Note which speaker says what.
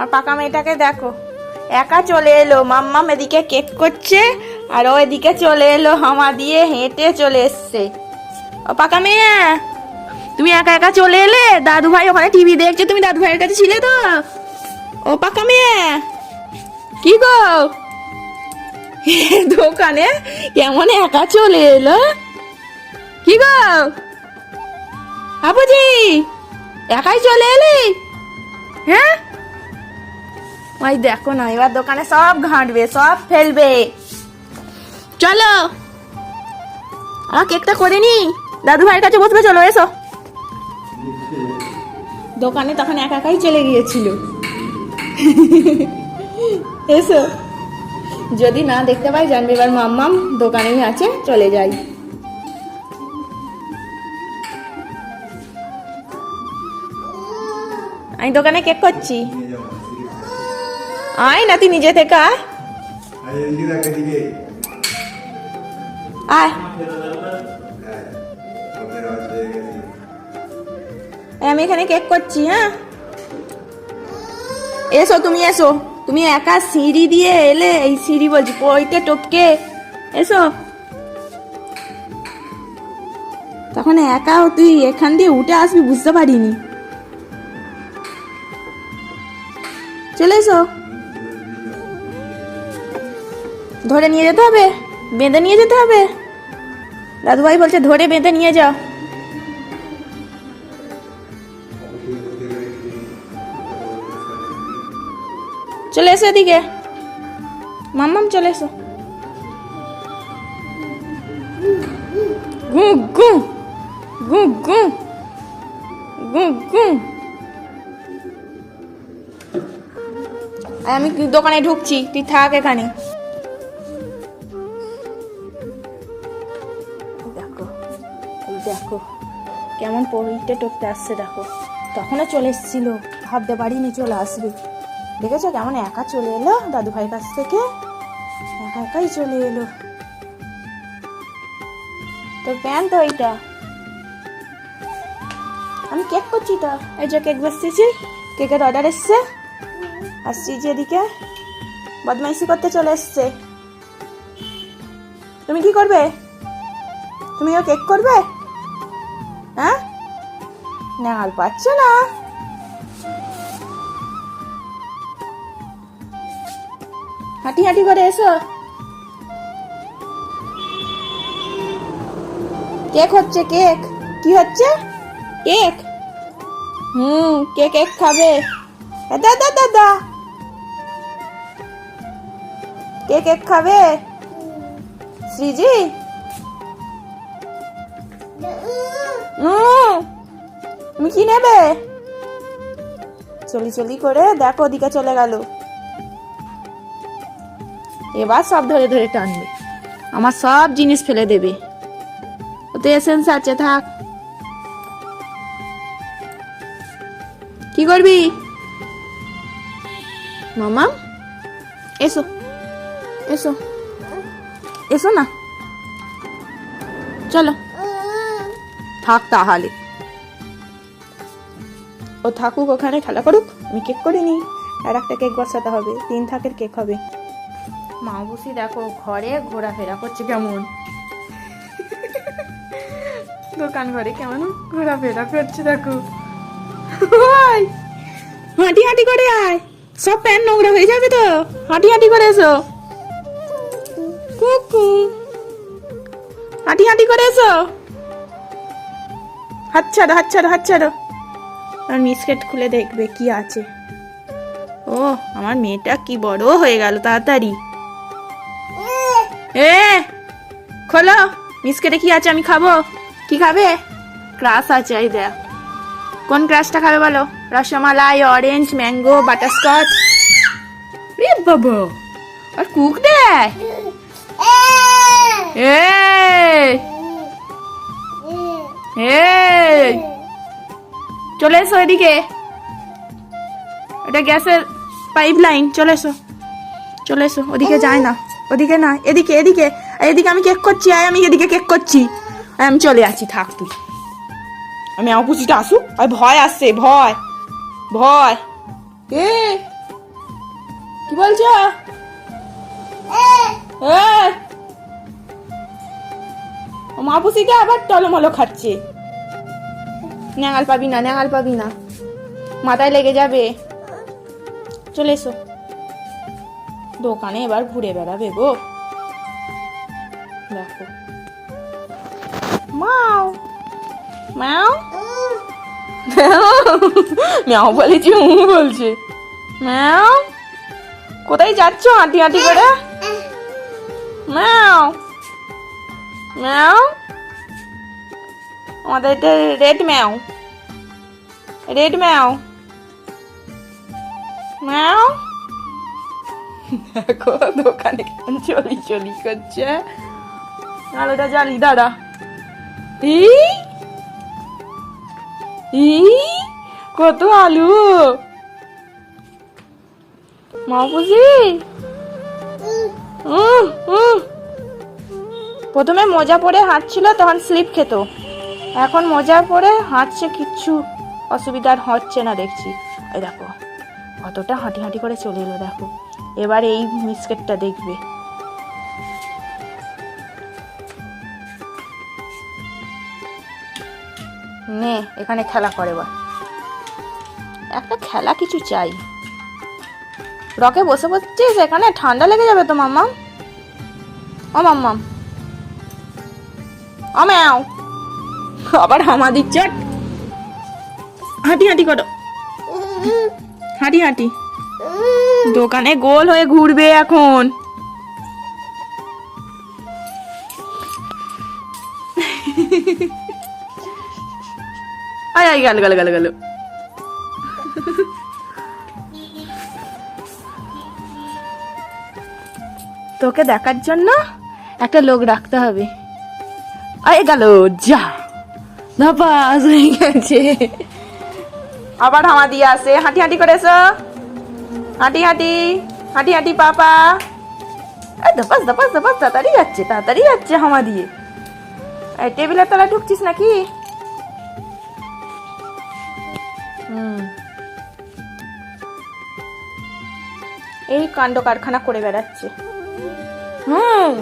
Speaker 1: আর পাকা মেয়েটাকে দেখো। একা চলে এলো। মাম্মাম এদিকে কেক করছে, আর ও এদিকে চলে এলো। হামা দিয়ে হেঁটে চলে এসছে। ও পাকা মেয়ে, তুমি একা একা চলে এলে? দাদু ভাই ওখানে টিভি দেখছে, তুমি দাদু ভাইয়ের কাছে ছিলে তো? ও পাকা মেয়ে, কি গো? দোকানে কেমন একা চলে এলো? কি গো? আপুজি একাই চলে এলি? ওই দেখো না, এবার দোকানে সব ঘাঁটবে, সব ফেলবে। চলো। আমার কেকটা করে নি? দাদু ভাইয়ের কাছে বসবে, চলো, এসো। দোকানে তখন একা একাই চলে গিয়েছিল। এসো। যদি না দেখতে পাই, জানবে এবার মাম্মাম দোকানেই আছে, চলে যাই। আমি দোকানে কেক করছি। আয় না তুই নিজে থেকে আয়। আয় আমি এখানে কেক করছি হ্যাঁ? এসো তুমি এসো। তুমি একা সিঁড়ি দিয়ে এলে এই সিঁড়ি বলছি পইতে টপকে। এসো। তখন একা তুই এখান দিয়ে উঠে আসবি বুঝতে পারিনি। চলে এসো। ধরে নিয়ে যেতে হবে? বেঁধে নিয়ে যেতে হবে? দাদুভাই বলছে ধরে বেঁধে নিয়ে যাও। চলে এসো এদিকে। মাম্মাম, চলে এসো। গু গু গু গু গু গু আমি দোকানে ঢুকছি, তুই থাক এখানে। কেমন পড়িতে টপতে আসছে দেখো। তখনও চলে এসেছিল। ভাবতে পারিনি চলে আসবে। দেখেছ কেমন একা চলে এলো? দাদু ভাইয়ের কাছ থেকে একা একাই চলে এলো। তোর তো এইটা। আমি কেক করছি তো। এই যে কেক বসতেছি। কেকের অর্ডার এসছে। আসছি যে এদিকে। বদমাইশি করতে চলে এসছে। তুমি কি করবে? তুমিও কেক করবে? হ্যাঁ? না আর পাচ্ছ না? হাঁটি হাঁটি করে এসো। কেক হচ্ছে কেক। কি হচ্ছে? কেক? হুম কে কেক খাবে। দা দা দা দা। কে কেক খাবে? শ্রীজি? তুমি কি নেবে? চলি চলি করে দেখো ওদিকে চলে গেল। এবার সব ধরে ধরে টানবে। আমার সব জিনিস ফেলে দেবে। ওতে এসেন্স আছে, থাক। কি করবি? মামা, এসো এসো এসো না। চলো। থাক তাহলে। ও থাকুক ওখানে খেলা করুক আমি কেক করিনি আর একটা কেক বসাতে হবে তিন থাকের কেক হবে। মা বুসি দেখো ঘরে ঘোরাফেরা করছে কেমন? দোকান ঘরে কেমন ঘোরাফেরা করছে দেখো। হাঁটি হাঁটি করে আয়। সব প্যান্ট নোংরা হয়ে যাবে তো। হাঁটি হাঁটি করে এসো। কুকু। হাঁটি হাঁটি করে এসো। হাত ছাড়ো হাত ছাড়ো হাত ছাড়ো। আর মিসকেট খুলে দেখবে কি আছে। ও, আমার মেয়েটা কি বড় হয়ে গেল তাড়াতাড়ি। এ, খোলো মিসকেটে কি আছে আমি খাব। কি খাবে? ক্রাশ আছে, এই দেখ। কোন ক্রাশটা খাবে বলো? রসমালাই অরেঞ্জ ম্যাঙ্গো বাটারস্কচ রে বাবা, আর কুক দেয়? এই চলে এসো এদিকে। এটা গ্যাসের পাইপ লাইন, চলে এসো। চলে এসো, ওদিকে যায় না। ওদিকে না, এদিকে এদিকে। এদিকে আমি কেক করছি, আয় আমি এদিকে কেক করছি। আমি চলে আসি থাক তুই। আমি পুচিটা আসুক। আর ভয় আসছে, ভয়। ভয়। এ, কি বলছো? এই! ও মাপুসিকে আবার টলমলো খাচ্ছে। ন্যাঙাল পাবি না, ন্যাঙাল পাবি না। মাথায় লেগে যাবে। চলে এসো। দোকানে এবার ঘুরে বেড়াবে গো। দেখো। মাও। ম্যাও ম্যাও বলেছি উ বলছে। ম্যাও কোথায় যাচ্ছ হাঁটি হাঁটি করে? ম্যাও ম্যাও আমাদের এটা রেড ম্যাও রেড ম্যাও ম্যাও দেখো দোকানে কেমন চলি চলি করছে আলোটা জ্বালি দাদা ই ই কত আলু মাপুজি উম, উম। প্রথমে মোজা পরে হাঁটছিল, তখন স্লিপ খেত। এখন মোজা পরে হাঁটছে, কিচ্ছু অসুবিধা আর হচ্ছে না দেখছি। এই দেখো, কতটা হাঁটি হাঁটি করে চলে এলো, দেখো। এবার এই মিসকেটটা দেখবে। নে, এখানে খেলা করে বা একটা খেলা কিছু চাই। রকে বসে বসছিস এখানে? ঠান্ডা লেগে যাবে তো, মাম্মাম? ও, মাম্মাম। ও ম্যাও আবার হামা দিচ্ছে? হাঁটি হাঁটি করো। হাঁটি হাঁটি। দোকানে গোল হয়ে ঘুরবে এখন। আয় আয়, গেল গেল গেল গেল। তোকে দেখার জন্য একটা লোক রাখতে হবে। আয় গেল, যা। ধাপাস হয়ে গেছে আবার হামা দিয়ে আসে। হাঁটি হাঁটি করে এসো হাঁটি হাঁটি হাঁটি হাঁটি, পাপা। ধপাস ধপাস ধপাস, তাড়াতাড়ি যাচ্ছে তাড়াতাড়ি যাচ্ছে হামা দিয়ে। টেবিলের তলায় ঢুকছিস নাকি? এই কাণ্ড কারখানা করে বেড়াচ্ছে। হুম।